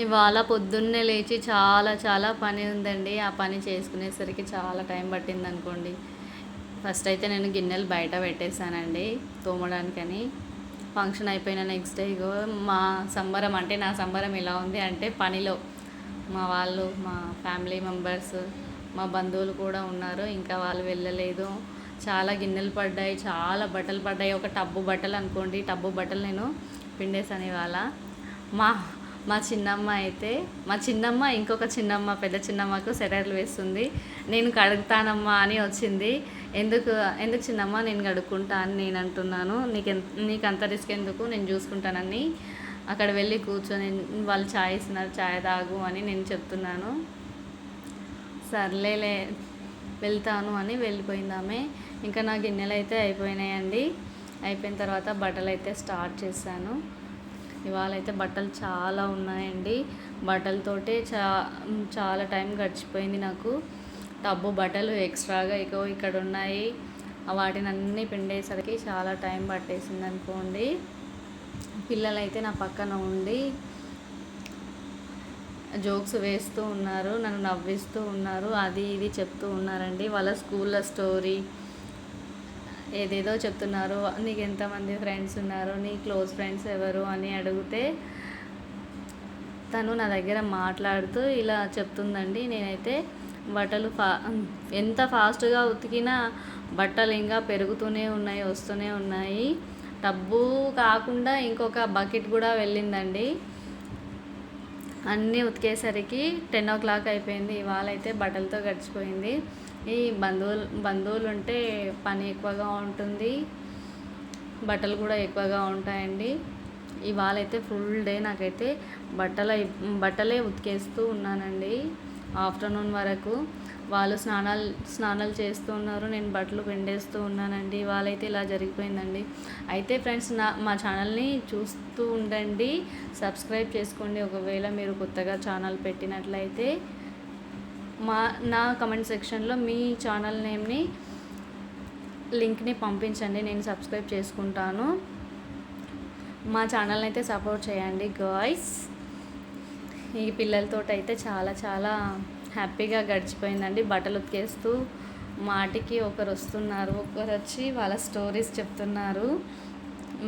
ఇవాళ పొద్దున్నే లేచి చాలా చాలా పని ఉందండి. ఆ పని చేసుకునేసరికి చాలా టైం పట్టింది అనుకోండి. ఫస్ట్ అయితే నేను గిన్నెలు బయట పెట్టేశానండి తోమడానికని. ఫంక్షన్ అయిపోయిన నెక్స్ట్ డే ఇగో మా సంబరం అంటే నా సంబరం ఎలా ఉంది అంటే పనిలో. మా వాళ్ళు మా ఫ్యామిలీ మెంబర్స్ మా బంధువులు కూడా ఉన్నారు. ఇంకా వాళ్ళు వెళ్ళలేదు. చాలా గిన్నెలు పడ్డాయి చాలా బట్టలు పడ్డాయి. ఒక టబ్బు బట్టలు అనుకోండి. టబ్బు బట్టలు నేను పిండేసాను ఇవాళ. మా మా చిన్నమ్మ అయితే మా చిన్నమ్మ ఇంకొక చిన్నమ్మ పెద్ద చిన్నమ్మకు సెటర్లు వేస్తుంది. నేను కడుగుతానమ్మా అని వచ్చింది. ఎందుకు ఎందుకు చిన్నమ్మ నేను కడుక్కుంటా అని నేను అంటున్నాను. నీకు ఎంత నీకు అంత రిస్క్ ఎందుకు? నేను చూసుకుంటానని. అక్కడ వెళ్ళి కూర్చొని వాళ్ళు ఛాయ్ ఇస్తున్నారు ఛాయ్ తాగు అని నేను చెప్తున్నాను. సర్లేలే వెళ్తాను అని వెళ్ళిపోయింది ఆమె. ఇంకా నా గిన్నెలు అయితే అయిపోయినాయండి. అయిపోయిన తర్వాత బట్టలు అయితే స్టార్ట్ చేశాను. ఇవాళ అయితే బట్టలు చాలా ఉన్నాయండి. బట్టలతోటే చా చాలా టైం గడిచిపోయింది నాకు. టబ్బు బట్టలు ఎక్స్ట్రాగా ఎక్కువ ఇక్కడ ఉన్నాయి వాటిని అన్నీ పిండేసరికి చాలా టైం పట్టేసింది అనుకోండి. పిల్లలైతే నా పక్కన ఉండి జోక్స్ వేస్తూ ఉన్నారు. నన్ను నవ్విస్తూ ఉన్నారు. అది ఇది చెప్తూ ఉన్నారండి. వాళ్ళ స్కూల్లో స్టోరీ ఏదేదో చెప్తున్నారు నీకు ఎంతమంది ఫ్రెండ్స్ ఉన్నారు నీ క్లోజ్ ఫ్రెండ్స్ ఎవరు? అని అడిగితే తను నా దగ్గర మాట్లాడుతూ ఇలా చెప్తుందండి. నేనైతే బట్టలు ఫా ఎంత ఫాస్ట్గా ఉతికినా బట్టలు ఇంకా పెరుగుతూనే ఉన్నాయి వస్తూనే ఉన్నాయి. టబ్బు కాకుండా ఇంకొక బకెట్ కూడా వెళ్ళిందండి. అన్నీ ఉతికేసరికి టెన్ ఓ క్లాక్ అయిపోయింది. ఇవాళ అయితే బట్టలతో గడిచిపోయింది. ఈ బంధువులు బంధువులు ఉంటే పని ఎక్కువగా ఉంటుంది. బట్టలు కూడా ఎక్కువగా ఉంటాయండి. ఇవాళ అయితే ఫుల్ డే నాకైతే బట్టల బట్టలే ఉతికేస్తూ ఉన్నానండి. ఆఫ్టర్నూన్ వరకు వాళ్ళు స్నానాలు స్నానాలు చేస్తూ ఉన్నారు. నేను బట్టలు పిండేస్తూ ఉన్నానండి. వాళ్ళైతే ఇలా జరిగిపోయిందండి. అయితే ఫ్రెండ్స్ నా మా ఛానల్ని చూస్తూ ఉండండి. సబ్స్క్రైబ్ చేసుకోండి. ఒకవేళ మీరు కొత్తగా ఛానల్ పెట్టినట్లయితే మా నా కమెంట్ సెక్షన్లో మీ ఛానల్ నేమ్ని లింక్ని పంపించండి. నేను సబ్స్క్రైబ్ చేసుకుంటాను. మా ఛానల్ని అయితే సపోర్ట్ చేయండి గాయ్స్ ఈ పిల్లలతో అయితే చాలా చాలా హ్యాపీగా గడిచిపోయిందండి. బట్టలు ఉతికేస్తూ మాటికి ఒకరు వస్తున్నారు. ఒకరు వచ్చి వాళ్ళ స్టోరీస్ చెప్తున్నారు.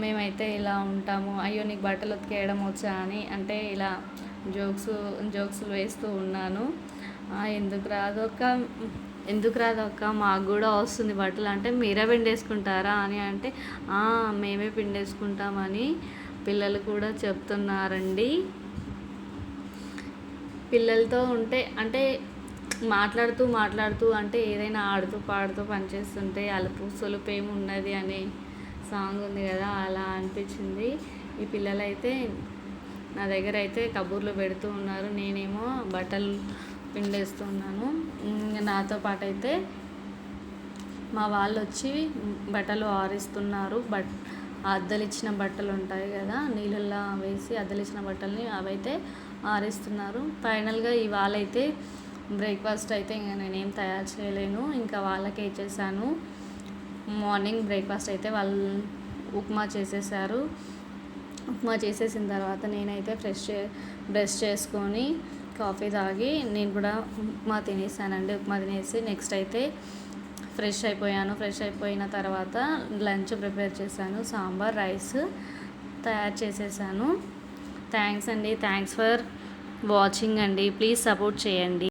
మేమైతే ఇలా ఉంటాము. అయ్యో నీకు బట్టలు ఉతికేయడం వచ్చా అని అంటే ఇలా జోక్స్ జోక్స్లు వేస్తూ ఉన్నాను. ఎందుకు రాదొక్క ఎందుకు రాదొక్క మాకు కూడా వస్తుంది బట్టలు. అంటే మీరే పిండేసుకుంటారా అని అంటే మేమే పిండేసుకుంటామని పిల్లలు కూడా చెప్తున్నారండి. పిల్లలతో ఉంటే అంటే మాట్లాడుతూ మాట్లాడుతూ అంటే ఏదైనా ఆడుతూ పాడుతూ పనిచేస్తుంటే అలుపు సొలుపు ఏమి ఉన్నది అనే సాంగ్ ఉంది కదా అలా అనిపించింది. ఈ పిల్లలైతే నా దగ్గర అయితే కబూర్లు పెడుతూ ఉన్నారు. నేనేమో బట్టలు పిండేస్తున్నాను. నాతో పాటు అయితే మా వాళ్ళు వచ్చి బట్టలు ఆరిస్తున్నారు. బట్ అద్దలిచ్చిన బట్టలు ఉంటాయి కదా నీళ్ళల్లో వేసి అద్దలిచ్చిన బట్టల్ని అవైతే ఆరిస్తున్నారు. ఫైనల్గా ఇవాళైతే బ్రేక్ఫాస్ట్ అయితే ఇంకా నేనేం తయారు చేయలేను. ఇంకా వాళ్ళకే ఇచ్చేసాను. మార్నింగ్ బ్రేక్ఫాస్ట్ అయితే వాళ్ళు ఉప్మా చేసేసారు. ఉప్మా చేసేసిన తర్వాత నేనైతే ఫ్రెష్ బ్రష్ చేసుకొని కాఫీ తాగి నేను కూడా ఉప్మా తినేసానండి. ఉప్మా తినేసి నెక్స్ట్ అయితే ఫ్రెష్ అయిపోయాను. ఫ్రెష్ అయిపోయిన తర్వాత లంచ్ ప్రిపేర్ చేశాను. సాంబార్ రైస్ తయారు చేసేసాను. థ్యాంక్స్ అండి. థ్యాంక్స్ ఫర్ వాచింగ్ అండి. ప్లీజ్ సపోర్ట్ చేయండి.